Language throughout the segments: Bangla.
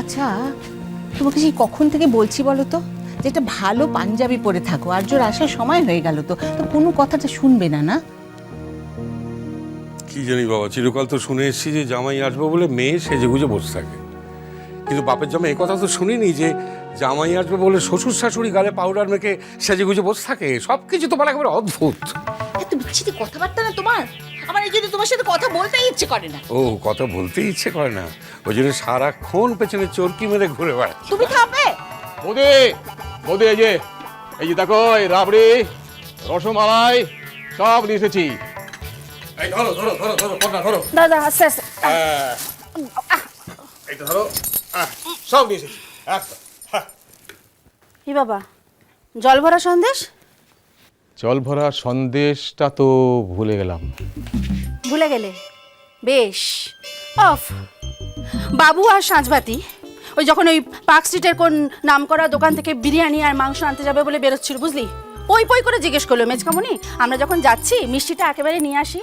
আচ্ছা তোমাকে সেই কখন থেকে বলছি বলো তো? যে একটা ভালো পাঞ্জাবি পরে থাকো আর জোর আসার সময় হয়ে গেল তো তো কোনো কথাটা শুনবে না না? কি জানি বাবা চিরকাল তো শুনে এসেছি যে জামাই আসবে বলে মেয়ে সেজে গুজে বসে থাকে। কিন্তু বাপের জামাই এই কথা তো শুনিনি যে জামাই আসবে বলে শ্বশুর শাশুড়ি গালে পাউডার মেখে সেজে গুজে বসে থাকে। সব কিছু তোমার একেবারে অদ্ভুত। এত বিচ্ছিরি কথাবার্তা না তোমার? আমার এই জন্য তোমার সাথে কথা বলতেই ইচ্ছে করে না। ও কথা বলতেই ইচ্ছে করে না। ওই জন্য সারাক্ষণ পেছনে চরকি মেরে ঘুরে বেড়ায় তুমি থামবে? মোদি মোদি এই যে এই যে দেখো এই রাবড়ি রসমালাই সব নিয়ে এসেছি। এই ধরো ধরো ধরো ধরো কন্যা ধরো। দাদা আস্তে আস্তে। এইটা ধরো আহ, সব নিয়ে এসেছি। একদম কি বাবা জল ভরা সন্দেশ? জল ভরা সন্দেশটা তো ভুলে গেলাম। ভুলে গেলে? বেশ। অফ। বাবু আর সাঁঝবাতি ওই যখন ওই পার্ক স্ট্রিটের কোন নামকরা দোকান থেকে বিরিয়ানি আর মাংস আনতে যাবে বলে বেরোচ্ছিল, বুঝলি? পই পই করে জিজ্ঞেস করল, মেজকামনি, আমরা যখন যাচ্ছি, মিষ্টিটা একেবারে নিয়ে আসি?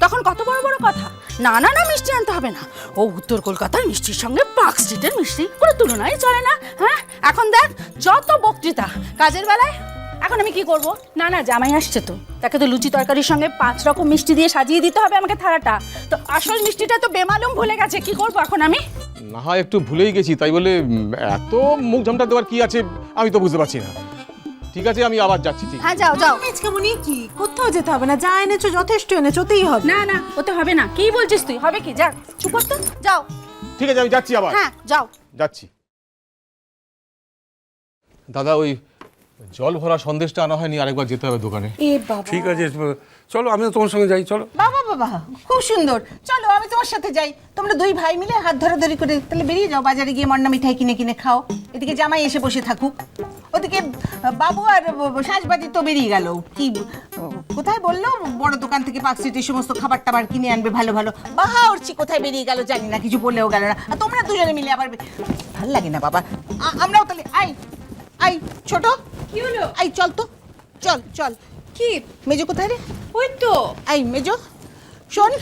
তখন কত বড় বড় কথা, না না না, মিষ্টি আনতে হবে না। ও উত্তর কলকাতার মিষ্টির সঙ্গে পার্ক স্ট্রিটের মিষ্টি, কোনো তুলনাই চলে না হ্যাঁ? এখন দেখ, যত বক্তৃতা, কাজের বেলায় এখন আমি কি করব? না না জামাই আসছে তো। তাকে তো লুচি তরকারির সঙ্গে পাঁচ রকম মিষ্টি দিয়ে সাজিয়ে দিতে হবে আমাকে থালাটা। তো আসল মিষ্টিটা তো বেমালুম ভুলে গেছে কি করব এখন আমি? না হয় একটু ভুলেই গেছি তাই বলে এত মুখ ঝামটা দেওয়ার কি আছে আমি তো বুঝতে পারছি না। ঠিক আছে আমি আবার যাচ্ছি ঠিক। হ্যাঁ যাও যাও। কেমন কি কোথাও যেতে হবে না যা এনেছো যথেষ্ট এনেছো ওতেই হবে। না না ওতে হবে না। কি বলছিস তুই? হবে কি? যা চুপ কর তো। যাও। ঠিক আছে আমি যাচ্ছি আবার। হ্যাঁ যাও। যাচ্ছি। দাদা ওই জল ভরা সন্দেশটা আনা হয়নি আরেকবার যেতে হবে দোকানে। এ বাবা। ঠিক আছে চলো আমিও তোমার সঙ্গে যাই চলো। বাবা বাবা খুব সুন্দর। চলো আমি তোমার সাথে যাই। তোমরা দুই ভাই মিলে হাত ধরাধরি করে তাহলে বেরিয়ে যাও বাজারে গিয়ে মন্না মিঠাই কিনে কিনে খাও। এদিকে জামাই এসে বসে থাকুক। ওদিকে বাবু আর সাজবাজি তো বেরিয়ে গেল। কি কোথায় বলল? বড় দোকান থেকে পার্ক সিটির সমস্ত খাবার টাবার কিনে আনবে ভালো ভালো। বাহা উঠছি কোথায় বেরিয়ে গেল জানি না কিছু বললেও গেল না। আর তোমরা দুজনে মিলে আবার ভালো লাগে না বাবা। আমরাও তাহলে আই আই ছোট। কি হলো? আই চল তো। চল চল। কি? মেজো কোথায় রে? ওই তো। এই মেজো। শোন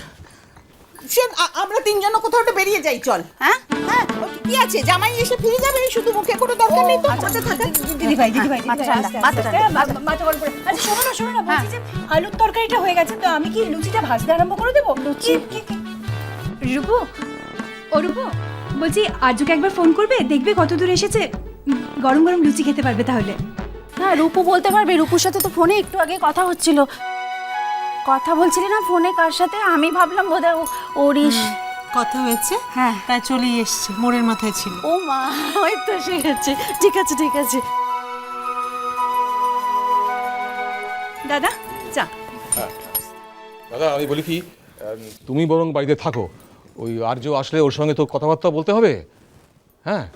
শোন আমরা তিনজন কোথাও একটা বেরিয়ে যাই চল। হ্যাঁ? হ্যাঁ কি আছে? জামাই এসে ফিরে যাবে? শুধু মুখে কোনো দরকার নেই তো? বসে থাকা। দিদি ভাই দিদি ভাই মাথা ঠান্ডা, মাথা ঠান্ডা, মাথা- মাথা গরম করে। আচ্ছা শোনো না শোনো না বলছি যে আলুর তরকারিটা হয়ে গেছে তো আমি কি লুচিটা ভাজতে আরম্ভ করে দেবো? লুচি। রূপু ও রূপু বলছি আজকে একবার ফোন করবে? দেখবে কত দূর এসেছে গরম গরম লুচি খেতে পারবে তাহলে। হ্যাঁ রূপু বলতে পারবে? রূপুর সাথে তো ফোনে একটু আগে কথা হচ্ছিল। কথা বলছিলি না ফোনে? কার সাথে? আমি ভাবলাম বোধহয় ও- ওরিস কথা হয়েছে। হ্যাঁ। তাই চলেই এসছে মোড়ের মাথায় ছিল। ও মা ওই তো সে গেছে ঠিক আছে ঠিক আছে। দাদা চা দাদা আমি বলি কি তুমি বরং বাড়িতে থাকো। ওই আর্য আসলে ওর সঙ্গে তো কথাবার্তা বলতে হবে? হ্যাঁ?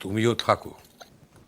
তুমিও থাকো।